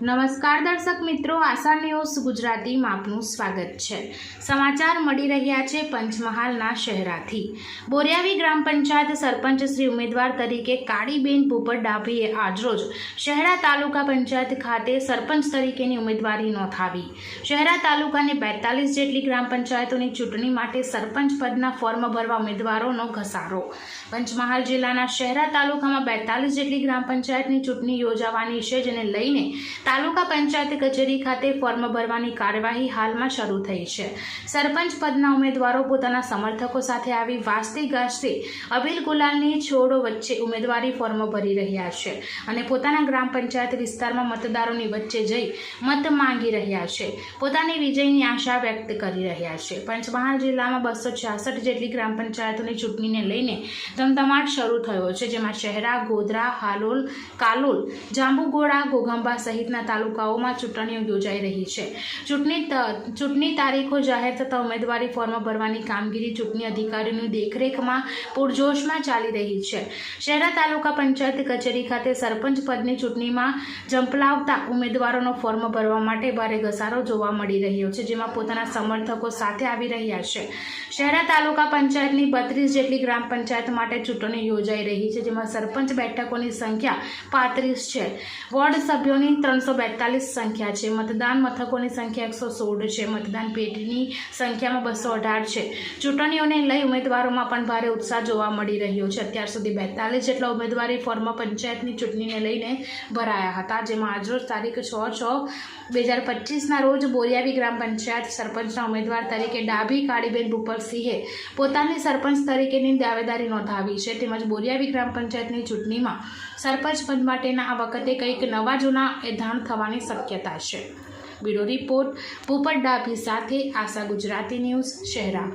નમસ્કાર દર્શક મિત્રો, આશા ન્યૂઝ ગુજરાતીમાં આપનું સ્વાગત છે. સમાચાર મળી રહ્યા છે પંચમહાલના શહેરાથી. બોરિયાવી ગ્રામ પંચાયત સરપંચ શ્રી ઉમેદવાર તરીકે કાળીબેન પોપટ ડાભીએ આજરોજ શહેરા તાલુકા પંચાયત ખાતે સરપંચ તરીકેની ઉમેદવારી નોંધાવી. શહેરા તાલુકાની બેતાલીસ જેટલી ગ્રામ પંચાયતોની ચૂંટણી માટે સરપંચ પદના ફોર્મ ભરવા ઉમેદવારોનો ઘસારો. પંચમહાલ જિલ્લાના શહેરા તાલુકામાં બેતાલીસ જેટલી ગ્રામ પંચાયતની ચૂંટણી યોજાવાની છે, જેને લઈને તાલુકા પંચાયત કચેરી ખાતે ફોર્મ ભરવાની કાર્યવાહી હાલમાં શરૂ થઈ છે. સરપંચ પદના ઉમેદવારો પોતાના સમર્થકો સાથે આવી વાસ્તી ગાજતી અબીલ ગુલાલની છોડો વચ્ચે ઉમેદવારી ફોર્મ ભરી રહ્યા છે અને પોતાના ગ્રામ પંચાયત વિસ્તારમાં મતદારોની વચ્ચે જઈ મત માંગી રહ્યા છે. પોતાની વિજયની આશા વ્યક્ત કરી રહ્યા છે. પંચમહાલ જિલ્લામાં બસો છાસઠ જેટલી ગ્રામ પંચાયતોની ચૂંટણીને લઈને ધમધમાટ શરૂ થયો છે, જેમાં શહેરા, ગોધરા, હાલોલ, કાલોલ જાંબુગોડા ગોગંબા સહિતના તાલુકાઓમાં ચૂંટણીઓ યોજાઈ રહી છે. ચૂંટણી ચૂંટણી તારીખો જાહેર થતાં ઉમેદવારી ફોર્મ ભરવાની કામગીરી ચૂંટણી અધિકારીઓની દેખરેખમાં પૂરજોશમાં ચાલી રહી છે. શહેરા તાલુકા પંચાયત કચેરી ખાતે સરપંચ પદની ચૂંટણીમાં ઝંપલાવતા ઉમેદવારોનો ફોર્મ ભરવા માટે ભારે ઘસારો જોવા મળી રહ્યો છે, જેમાં પોતાના સમર્થકો સાથે આવી રહ્યા છે. શહેરા તાલુકા પંચાયતની બત્રીસ જેટલી ગ્રામ પંચાયત માટે ચૂંટણી યોજાઈ રહી છે, જેમાં સરપંચ બેઠકોની સંખ્યા પાંત્રીસ છે. વોર્ડ સભ્યોની ત્રણસો બેતાલીસ સંખ્યા છે. મતદાન મથકોની સંખ્યા એકસો સોળ છે. મતદાન પેટીની સંખ્યામાં બસો અઢાર છે. ચૂંટણીઓને લઈ ઉમેદવારોમાં પણ ભારે ઉત્સાહ જોવા મળી રહ્યો છે. અત્યાર સુધી બેતાલીસ જેટલા ઉમેદવારી ફોર્મ પંચાયતની ચૂંટણીને લઈને ભરાયા હતા, જેમાં આજરોજ તારીખ છ છ બે હજાર પચીસના રોજ બોરિયાવી ગ્રામ પંચાયત સરપંચના ઉમેદવાર તરીકે ડાભી કાળીબેન ભૂપતસિંહે પોતાની સરપંચ તરીકેની દાવેદારી નોંધાવી છે. તેમજ બોરિયાવી ગ્રામ પંચાયતની ચૂંટણીમાં સરપંચ પદ માટેના આ વખતે કંઈક નવા જૂના એધાણ થવાની શક્યતા છે. બ્યુરો રિપોર્ટ ભૂપત ડાભી સાથે આશા ગુજરાતી ન્યૂઝ શહેરા.